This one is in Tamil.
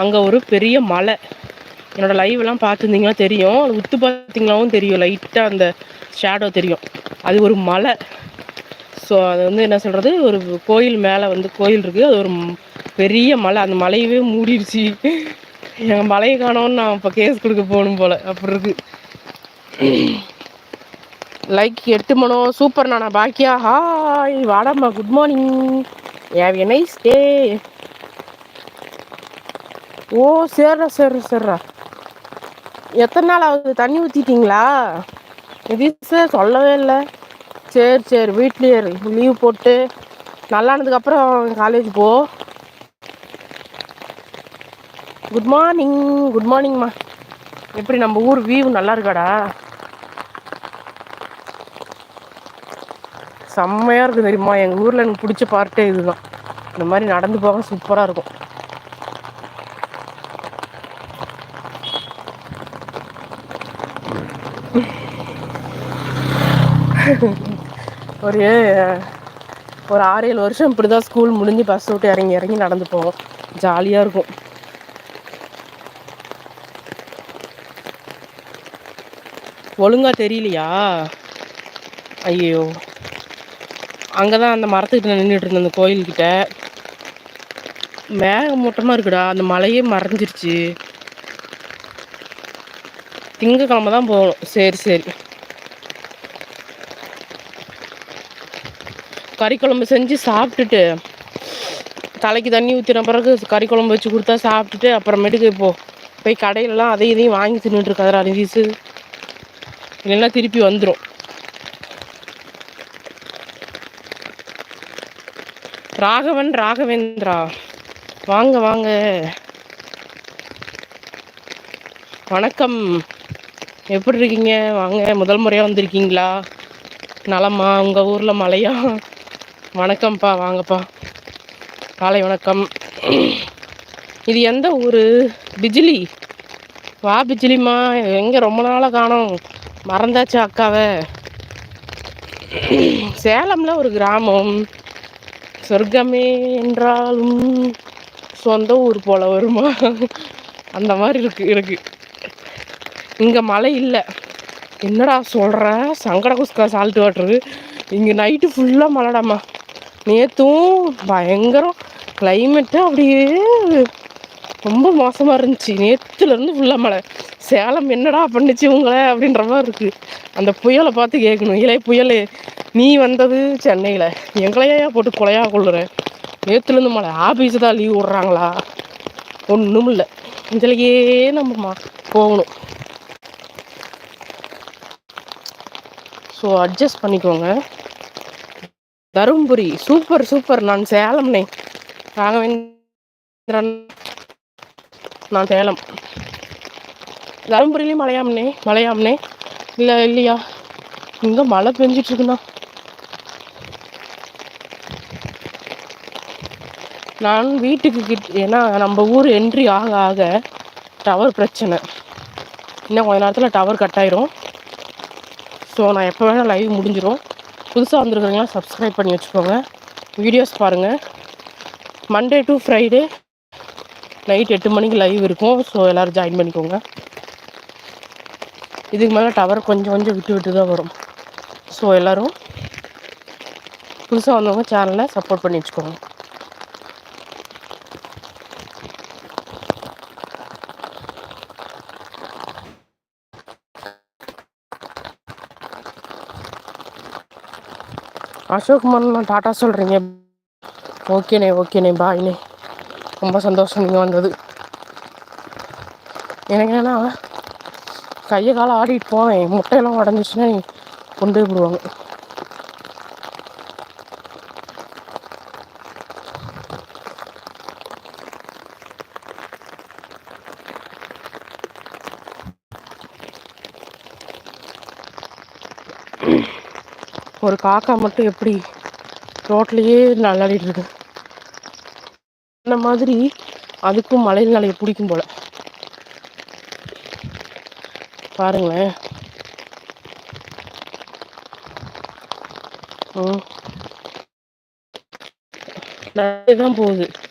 அங்கே ஒரு பெரிய மலை. என்னோடய லைவெல்லாம் பார்த்துருந்தீங்கன்னா தெரியும். உத்து பார்த்தீங்களாவும் தெரியும். லைட்டாக அந்த ஷேடோ தெரியும். அது ஒரு மலை. ஸோ அது வந்து என்ன சொல்கிறது ஒரு கோயில் மேலே வந்து கோயில் இருக்குது அது ஒரு பெரிய மலை. அந்த மலையவே மூடிடுச்சு எங்கள் மலையை காணோன்னு நான் இப்போ கேஸ் கொடுக்க போகணும் போல். அப்படி இருக்கு. லைக் எட்டு மணோ சூப்பர் நானா பாக்கியா? Hi வாடாம்மா. Good morning have a nice day ஓ சரிடா சேர்றா சேர்றா. எத்தனை நாள் ஆகுது? தண்ணி ஊற்றிட்டீங்களா இது சார் சொல்லவே இல்லை. சரி சரி வீட்லேயே லீவ் போட்டு நல்லானதுக்கப்புறம் காலேஜ் போ. குட் மார்னிங் குட் மார்னிங்மா எப்படி நம்ம ஊர் வியூ நல்லா இருக்காடா? செம்மையாக இருக்கும் தெரியுமா? எங்கள் ஊரில் எனக்கு பிடிச்ச பார்ட்டே இதுதான். இந்த மாதிரி நடந்து போக சூப்பராக இருக்கும். ஒரு ஒரு ஆறு ஏழு வருஷம் இப்படி தான் ஸ்கூல் முடிஞ்சு பஸ் விட்டு இறங்கி இறங்கி நடந்து போவோம் ஜாலியாக இருக்கும். ஒழுங்காக தெரியலையா? ஐயோ அங்கே தான் அந்த மரத்துக்கிட்ட நின்றுட்டு இருந்தேன் அந்த கோயில்கிட்ட. மேகமூட்டமாக இருக்குடா அந்த மலையே மறைஞ்சிருச்சு. திங்கக்கிழமை தான் போகணும். சரி சரி. கறி குழம்பு செஞ்சு சாப்பிட்டுட்டு தலைக்கு தண்ணி ஊற்றின பிறகு கறி குழம்பு வச்சு கொடுத்தா சாப்பிட்டுட்டு அப்புறமேட்டுக்கு இப்போது போய் கடையிலலாம் அதை இதையும் வாங்கி தின்னுட்டு இருக்காதரா இல்லைன்னா திருப்பி வந்துடும் ராகவன் ராகவேந்திரா வாங்க வாங்க. வணக்கம். எப்படி இருக்கீங்க? வாங்க முதல் முறையாக வந்திருக்கீங்களா? நலமா? உங்கள் ஊரில் மழையா? வணக்கம்ப்பா வாங்கப்பா. காலை வணக்கம். இது எந்த ஊர்? பிஜிலி. வா பிஜிலிம்மா. எங்கே ரொம்ப நாளாக காணும். மறந்தாச்சு அக்காவை. சேலமில் ஒரு கிராமம். சொர்க்கமே என்றாலும் சொந்த ஊர் போல் வருமா? அந்த மாதிரி இருக்கு இருக்கு. இங்கே மழை இல்லை. என்னடா சொல்கிற சங்கட குஸ்கா சால்ட் வாட்ரு இங்கே நைட்டு ஃபுல்லாக மழைடாமா? நேற்றும் பயங்கரம் கிளைமேட்டு அப்படியே ரொம்ப மோசமாக இருந்துச்சு. நேற்றுலேருந்து ஃபுல்லாக மழை. சேலம் என்னடா பண்ணிச்சு உங்களை அப்படின்ற மாதிரி இருக்குது அந்த புயலை பார்த்து கேட்கணும். இலை புயல் நீ வந்தது சென்னையில். எங்களையா போட்டு கொலையாக கொள்ளுறேன். நேற்றுலேருந்து மழை. ஆஃபீஸு தான் லீவ் விட்றாங்களா? ஒன்றும் இல்லை. இதுலையே நம்ம போகணும். ஸோ அட்ஜஸ்ட் பண்ணிக்கோங்க. Dharmapuri super super. நான் சேலம்னே. ராகவேந்திரன். நான் சேலம். தருமபுரியிலையும் மலையாம்னே மலையாம்னே. இல்லை இல்லையா? இங்கே மழை பெஞ்சிட்ருக்குண்ணா. நான் வீட்டுக்கு கிட்ட ஏன்னா நம்ம ஊர் என்ட்ரி ஆக ஆக டவர் பிரச்சனை. இன்னும் கொஞ்ச நேரத்தில் டவர் கட் ஆயிரும். ஸோ நான் எப்போ வேணால் லைவ் முடிஞ்சிடும் புதுசாக வந்துருக்குறீங்களா சப்ஸ்கிரைப் பண்ணி வச்சுக்கோங்க. வீடியோஸ் பாருங்கள் மண்டே டு ஃப்ரைடே நைட் எட்டு மணிக்கு லைவ் இருக்கும். ஸோ எல்லோரும் ஜாயின் பண்ணிக்கோங்க. இதுக்கு மேலே டவர் கொஞ்சம் கொஞ்சம் விட்டு விட்டு தான் வரும். ஸோ எல்லோரும் புதுசாக வந்தவங்க சேனலை சப்போர்ட் பண்ணி வச்சுக்கோங்க. அசோக் நான் டாட்டா சொல்கிறீங்க ஓகேண்ணே ஓகேண்ணே பாய்ண்ணே ரொம்ப சந்தோஷம் நீங்கள் வந்தது. எனக்கு என்னென்னா கையை காலம் ஆடிட்டு போவேன். முட்டையெல்லாம் உடஞ்சிச்சுன்னா கொண்டு போய் ஒரு காக்கா மட்டும் எப்படி ரோட்லேயே நல்லாடிட்டு இருக்கு. அந்த மாதிரி அதுக்கும் மலையில் நிலைய பிடிக்கும் போல. பாருங்களேன். தான் போகுது.